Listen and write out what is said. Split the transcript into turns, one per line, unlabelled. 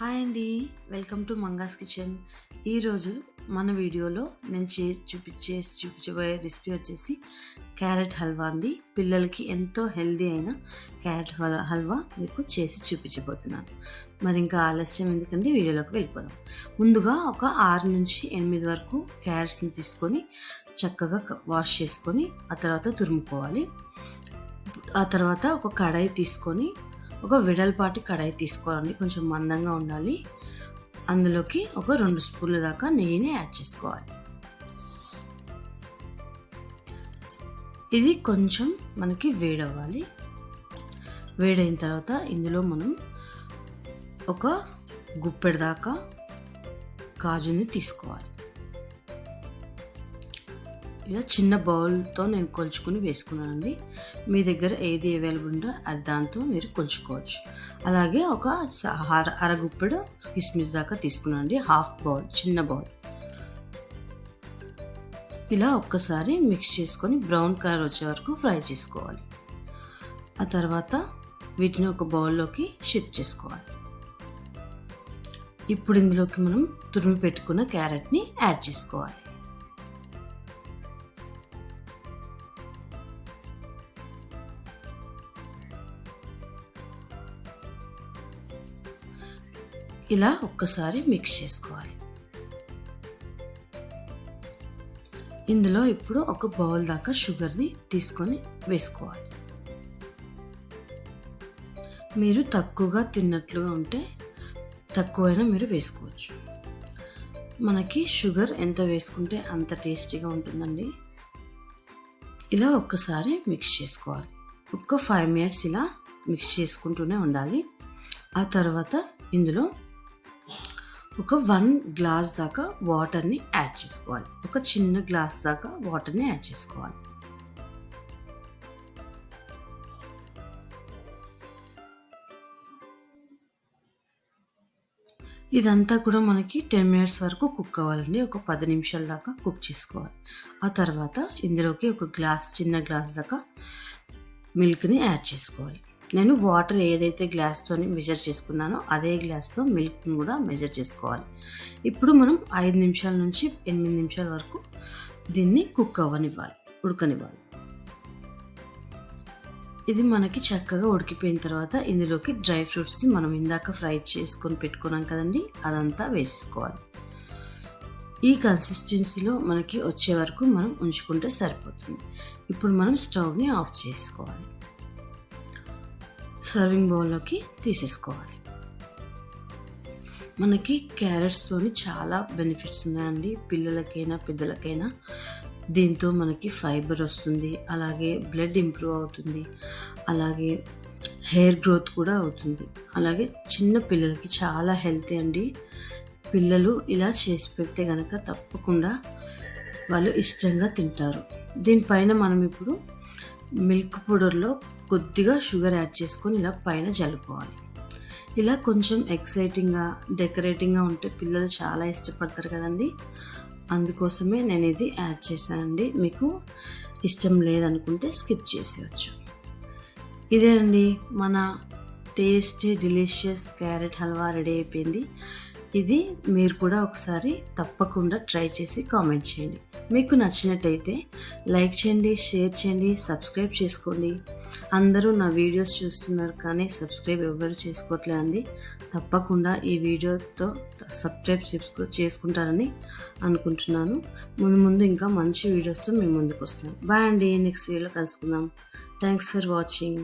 Hi అండి. Welcome to Manga's kitchen. ఈరోజు మన వీడియోలో నేను చే చూపించే చూపించబోయే రెసిపీ వచ్చేసి క్యారెట్ హల్వా అండి. పిల్లలకి ఎంతో హెల్దీ అయిన క్యారెట్ హల్వా మీకు చేసి చూపించబోతున్నాను. మరి ఇంకా ఆలస్యం ఎందుకంటే వీడియోలోకి వెళ్ళిపోదాం. ముందుగా ఒక ఆరు నుంచి ఎనిమిది వరకు క్యారెట్స్ని తీసుకొని చక్కగా వాష్ చేసుకొని ఆ తర్వాత తురుముకోవాలి. ఆ తర్వాత ఒక కడాయి తీసుకొని ఒక వెడల్పాటి కడాయి తీసుకోవాలండి. కొంచెం మందంగా ఉండాలి. అందులోకి ఒక రెండు స్పూన్ల దాకా నెయ్యిని యాడ్ చేసుకోవాలి. ఇది కొంచెం మనకి వేడవ్వాలి. వేడైన తర్వాత ఇందులో మనం ఒక గుప్పెడు దాకా కాజుని తీసుకోవాలి. ఇలా చిన్న బౌల్తో నేను కొలుచుకుని వేసుకున్నానండి. మీ దగ్గర ఏది అవైలబుల్ ఉందో అది దాంతో మీరు కొలుచుకోవచ్చు. అలాగే ఒక అర అరగుప్పెడు కిస్మిస్ దాకా తీసుకున్నానండి. హాఫ్ బౌల్ చిన్న బౌల్. ఇలా ఒక్కసారి మిక్స్ చేసుకొని బ్రౌన్ కలర్ వచ్చే వరకు ఫ్రై చేసుకోవాలి. ఆ తర్వాత వీటిని ఒక బౌల్లోకి షిఫ్ట్ చేసుకోవాలి. ఇప్పుడు ఇందులోకి మనం తురిమి పెట్టుకున్న క్యారెట్ని యాడ్ చేసుకోవాలి. ఇలా ఒక్కసారి మిక్స్ చేసుకోవాలి. ఇందులో ఇప్పుడు ఒక బౌల్ దాకా షుగర్ని తీసుకొని వేసుకోవాలి. మీరు తక్కువగా తిన్నట్లుగా ఉంటే తక్కువైనా మీరు వేసుకోవచ్చు. మనకి షుగర్ ఎంత వేసుకుంటే అంత టేస్టీగా ఉంటుందండి. ఇలా ఒక్కసారి మిక్స్ చేసుకోవాలి. ఒక్క ఫైవ్ మినిట్స్ ఇలా మిక్స్ చేసుకుంటూనే ఉండాలి. ఆ తర్వాత ఇందులో ఒక వన్ గ్లాస్ దాకా వాటర్ని యాడ్ చేసుకోవాలి. ఒక చిన్న గ్లాస్ దాకా వాటర్ని యాడ్ చేసుకోవాలి. ఇదంతా కూడా మనకి టెన్ మినిట్స్ వరకు కుక్ అవ్వాలండి. ఒక పది నిమిషాల దాకా కుక్ చేసుకోవాలి. ఆ తర్వాత ఇందులోకి ఒక గ్లాస్ చిన్న గ్లాస్ దాకా మిల్క్ని యాడ్ చేసుకోవాలి. నేను వాటర్ ఏదైతే గ్లాస్తో మెజర్ చేసుకున్నానో అదే గ్లాస్తో మిల్క్ని కూడా మెజర్ చేసుకోవాలి. ఇప్పుడు మనం ఐదు నిమిషాల నుంచి ఎనిమిది నిమిషాల వరకు దీన్ని కుక్ అవ్వనివ్వాలి ఉడకనివ్వాలి. ఇది మనకి చక్కగా ఉడికిపోయిన తర్వాత ఇందులోకి డ్రై ఫ్రూట్స్ని మనం ఇందాక ఫ్రై చేసుకొని పెట్టుకున్నాం కదండి అదంతా వేసేసుకోవాలి. ఈ కన్సిస్టెన్సీలో మనకి వచ్చే వరకు మనం ఉంచుకుంటే సరిపోతుంది. ఇప్పుడు మనం స్టవ్ని ఆఫ్ చేసుకోవాలి. సర్వింగ్ బౌల్లోకి తీసేసుకోవాలి. మనకి క్యారెట్స్తోని చాలా బెనిఫిట్స్ ఉన్నాయండి. పిల్లలకైనా పెద్దలకైనా దీంతో మనకి ఫైబర్ వస్తుంది. అలాగే బ్లడ్ ఇంప్రూవ్ అవుతుంది. అలాగే హెయిర్ గ్రోత్ కూడా అవుతుంది. అలాగే చిన్న పిల్లలకి చాలా హెల్తీ అండి. పిల్లలు ఇలా చేసి పెడితే కనుక తప్పకుండా వాళ్ళు ఇష్టంగా తింటారు. దీనిపైన మనం ఇప్పుడు మిల్క్ పౌడర్లో కొద్దిగా షుగర్ యాడ్ చేసుకొని ఇలా పైన జల్లుకోవాలి ఇలా కొంచెం ఎక్సైటింగ్గా డెకరేటింగ్గా ఉంటే పిల్లలు చాలా ఇష్టపడతారు కదండి. అందుకోసమే నేను ఇది యాడ్ చేశానండి. మీకు ఇష్టం లేదనుకుంటే స్కిప్ చేసేయచ్చు. ఇదే అండి మన tasty delicious carrot halwa ready అయిపోయింది. ఇది మీరు కూడా ఒకసారి తప్పకుండా ట్రై చేసి కామెంట్ చేయండి. మీకు నచ్చినట్టయితే లైక్ చేయండి షేర్ చేయండి సబ్స్క్రైబ్ చేసుకోండి. అందరూ నా వీడియోస్ చూస్తున్నారు కానీ సబ్స్క్రైబ్ ఎవరు చేసుకోవట్లేదు అండి. తప్పకుండా ఈ వీడియోతో సబ్స్క్రైబ్ చేసుకో- చేసుకుంటారని అనుకుంటున్నాను. ముందు ముందు ఇంకా మంచి వీడియోస్తో మేము ముందుకు వస్తాం బాయ్ అండి నెక్స్ట్ వీడియోలో కలుసుకుందాం. Thanks for watching